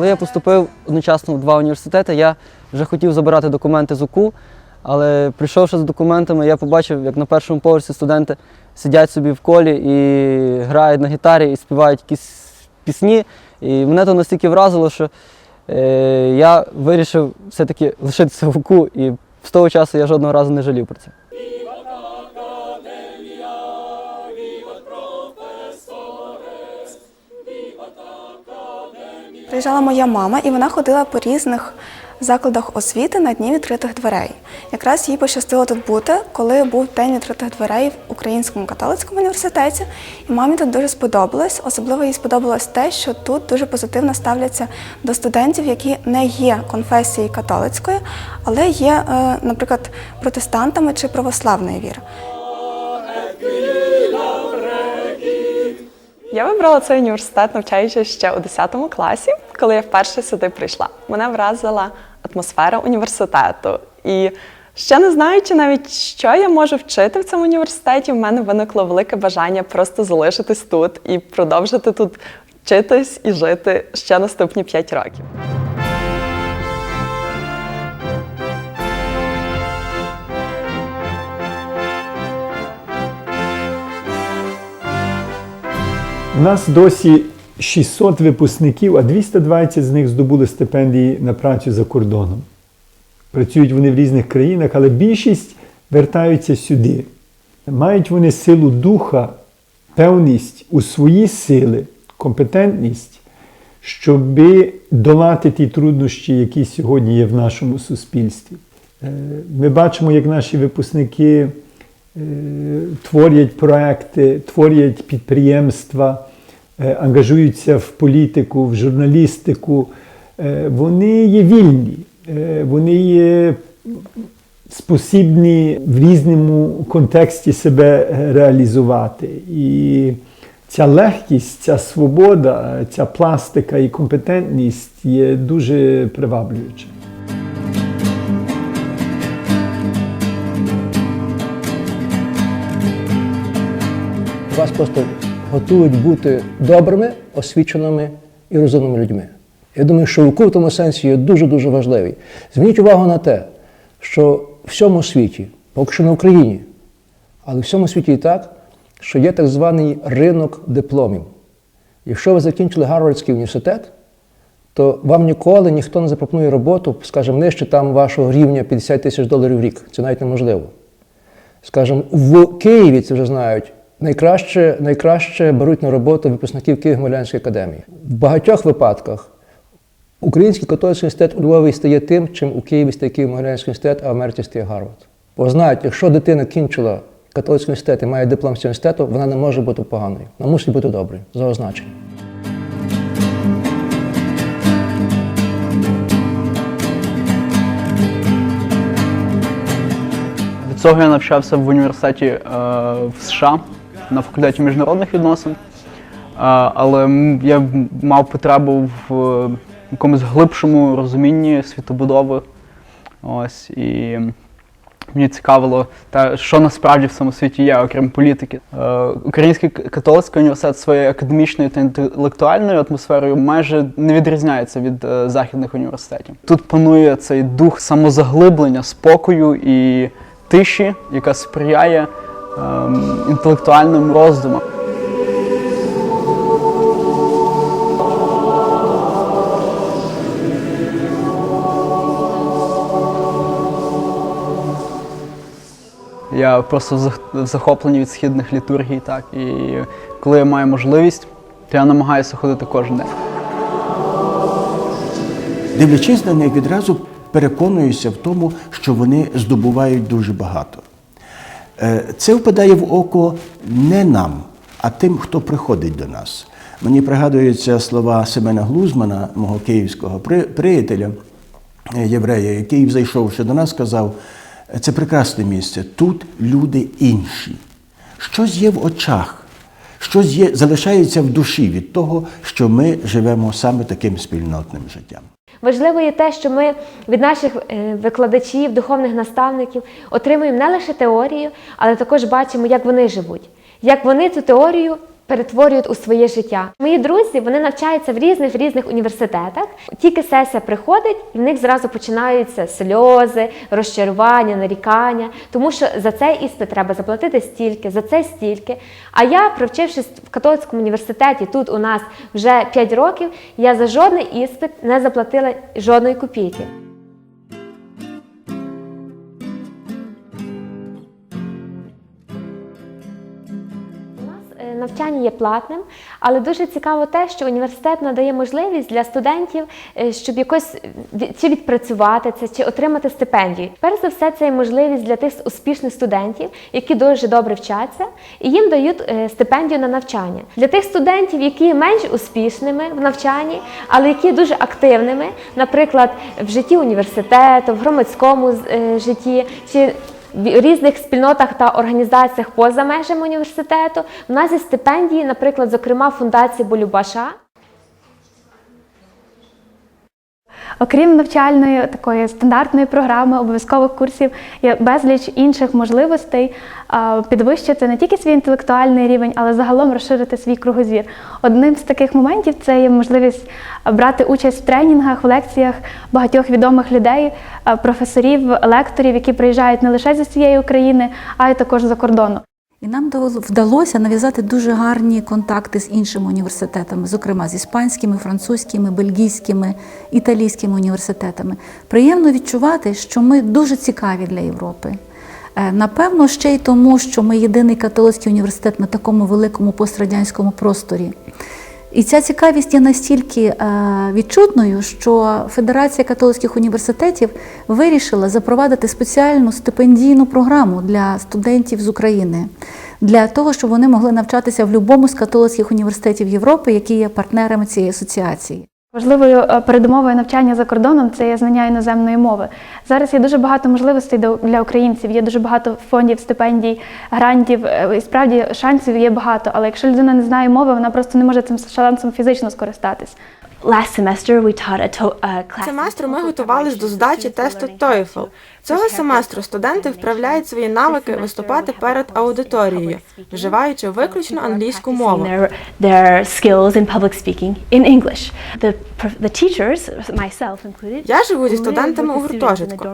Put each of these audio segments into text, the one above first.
Коли я поступив одночасно в два університети, я вже хотів забирати документи з УКУ, але прийшовши з документами, я побачив, як на першому поверсі студенти сидять собі в колі і грають на гітарі і співають якісь пісні. І мене то настільки вразило, що е, я вирішив все-таки лишитися в УКУ, і з того часу я жодного разу не жалів про це. Приїжджала моя мама, і вона ходила по різних закладах освіти на дні відкритих дверей. Якраз їй пощастило тут бути, коли був день відкритих дверей в Українському католицькому університеті. І мамі тут дуже сподобалось. Особливо їй сподобалось те, що тут дуже позитивно ставляться до студентів, які не є конфесії католицької, але є, е, наприклад, протестантами чи православної віри. Я вибрала цей університет, навчаючись ще у 10 класі, коли я вперше сюди прийшла. Мене вразила атмосфера університету. І ще не знаючи навіть, що я можу вчити в цьому університеті, в мене виникло велике бажання просто залишитись тут і продовжити тут вчитись і жити ще наступні 5 років. У нас досі 600 випускників, а 220 з них здобули стипендії на працю за кордоном. Працюють вони в різних країнах, але більшість вертаються сюди. Мають вони силу духа, певність у свої сили, компетентність, щоб долати ті труднощі, які сьогодні є в нашому суспільстві. Е, Ми бачимо, як наші випускники творять проекти, творять підприємства, е, ангажуються в політику, в журналістику. Е, Вони є вільні, е, вони є спосібні в різному контексті себе е, реалізувати. І ця легкість, ця свобода, ця пластика і компетентність є дуже приваблююча. Вас просто готують бути добрими, освіченими і розумними людьми. Я думаю, що УКУ в тому сенсі є дуже-дуже важливий. Зверніть увагу на те, що в всьому світі, поки що на Україні, але в всьому світі і так, що є так званий ринок дипломів. Якщо ви закінчили Гарвардський університет, то вам ніколи ніхто не запропонує роботу, скажімо, нижче там вашого рівня 50 тисяч доларів в рік. Це навіть неможливо. Скажімо, в Києві це вже знають. Найкраще, найкраще беруть на роботу випускників Києво-Могилянської академії. В багатьох випадках Український католицький університет у Львові стає тим, чим у Києві стає Києво-Могилянський університет, а в Америці стає Гарвард. Бо знають, якщо дитина кінчила католицький університет і має диплом з університету, вона не може бути поганою. Вона мусить бути доброю за означенням. Від цього я навчався в університеті е, в США на факультеті міжнародних відносин. Але я мав потребу в е, якомусь глибшому розумінні світобудови. Ось, і мені цікавило те, що насправді в цьому світі є, окрім політики. Е, Український католицький університет своєю академічною та інтелектуальною атмосферою майже не відрізняється від е, західних університетів. Тут панує цей дух самозаглиблення, спокою і тиші, яка сприяє інтелектуальним роздумам. Я просто зах- захоплений від східних літургій, так. І коли я маю можливість, то я намагаюся ходити кожен день. Дивлячись на них, відразу переконуюся в тому, що вони здобувають дуже багато. Е, Це впадає в око не нам, а тим, хто приходить до нас. Мені пригадуються слова Семена Глузмана, мого київського приятеля, е, єврея, який, зайшовши до нас, сказав: це прекрасне місце, тут люди інші. Щось є в очах, щось є, залишається в душі від того, що ми живемо саме таким спільнотним життям. Важливо є те, що ми від наших е, викладачів, духовних наставників отримуємо не лише теорію, але також бачимо, як вони живуть, як вони цю теорію перетворюють у своє життя. Мої друзі вони навчаються в різних різних університетах. Тільки сесія приходить, і в них зразу починаються сльози, розчарування, нарікання, тому що за цей іспит треба заплатити стільки, за це стільки. А я, провчившись в католицькому університеті, тут у нас вже 5 років, я за жодний іспит не заплатила жодної копійки. Навчання є платним, але дуже цікаво те, що університет надає можливість для студентів, е, щоб якось від- чи відпрацювати це, чи отримати стипендію. Перш за все, це є можливість для тих успішних студентів, які дуже добре вчаться, і їм дають е, стипендію на навчання. Для тих студентів, які є менш успішними в навчанні, але які є дуже активними, наприклад, в житті університету, в громадському е, житті, чи в різних спільнотах та організаціях поза межами університету. У нас є стипендії, наприклад, зокрема, фундації Болюбаша. Окрім навчальної такої стандартної програми, обов'язкових курсів, є безліч інших можливостей підвищити не тільки свій інтелектуальний рівень, але загалом розширити свій кругозір. Одним з таких моментів це є можливість брати участь в тренінгах, в лекціях багатьох відомих людей, професорів, лекторів, які приїжджають не лише зі всієї України, а й також за кордону. І нам вдалося нав'язати дуже гарні контакти з іншими університетами, зокрема з іспанськими, французькими, бельгійськими, італійськими університетами. Приємно відчувати, що ми дуже цікаві для Європи. Е, Напевно, ще й тому, що ми єдиний католицький університет на такому великому пострадянському просторі. І ця цікавість є настільки е, відчутною, що Федерація католицьких університетів вирішила запровадити спеціальну стипендійну програму для студентів з України для того, щоб вони могли навчатися в будь-якому з католицьких університетів Європи, які є партнерами цієї асоціації. Важливою е, передумовою навчання за кордоном це є знання іноземної мови. Зараз є дуже багато можливостей до- для українців, є дуже багато фондів, стипендій, грантів. е, І справді шансів є багато. Але якщо людина не знає мови, вона просто не може цим шансом фізично скористатись. Last semester we taught a to- uh, class. Семестру ми готувались до здачі тесту TOEFL. Цього семестру студенти вправляють свої навики виступати перед аудиторією, вживаючи виключно англійську мову. Я живу зі студентами у гуртожитку.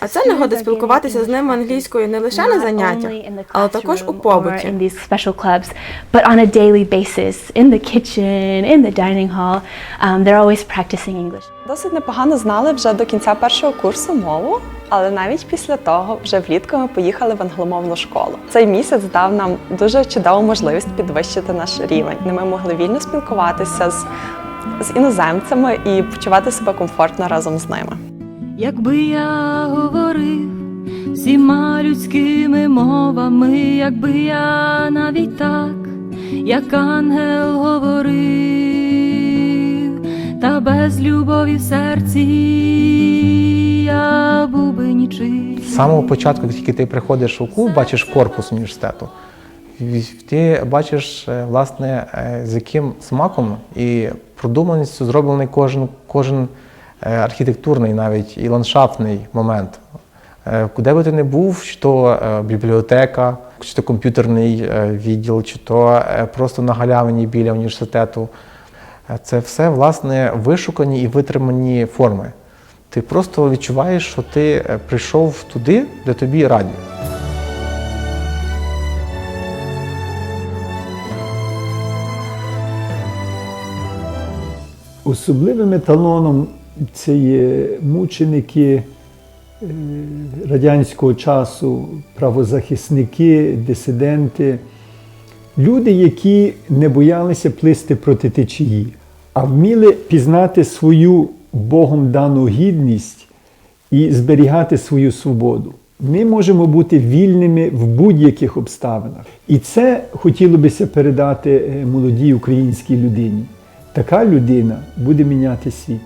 А це нагода спілкуватися з ними англійською не лише на заняттях, але також у побуті. in these special clubs, but on a daily basis, in the kitchen, in the dining hall. Um, they're always practicing English. Досить непогано знали вже до кінця першого курсу мову, але навіть після того, вже влітку ми поїхали в англомовну школу. Цей місяць дав нам дуже чудову можливість підвищити наш рівень. Ми могли вільно спілкуватися з, з іноземцями і почувати себе комфортно разом з ними. Якби я говорив всіма людськими мовами, якби я навіть так, як ангел говорив, та без любові в серці я був би нічий. З самого початку, тільки ти приходиш у клуб, бачиш корпус університету. Ти бачиш, е, власне, е, з яким смаком і продуманістю зроблений кожен, кожен е, архітектурний навіть і ландшафтний момент. Куди би ти не був, чи то бібліотека, чи то комп'ютерний відділ, чи то просто на галявині біля університету. Це все, власне, вишукані і витримані форми. Ти просто відчуваєш, що ти е, прийшов туди, де тобі раді. Особливим еталоном це є мученики е, радянського часу, правозахисники, дисиденти, люди, які не боялися плисти проти течії, а вміли пізнати свою Богом дану гідність і зберігати свою свободу. Ми можемо бути вільними в будь-яких обставинах. І це хотіло бися передати е, молодій українській людині. Така людина буде міняти світ.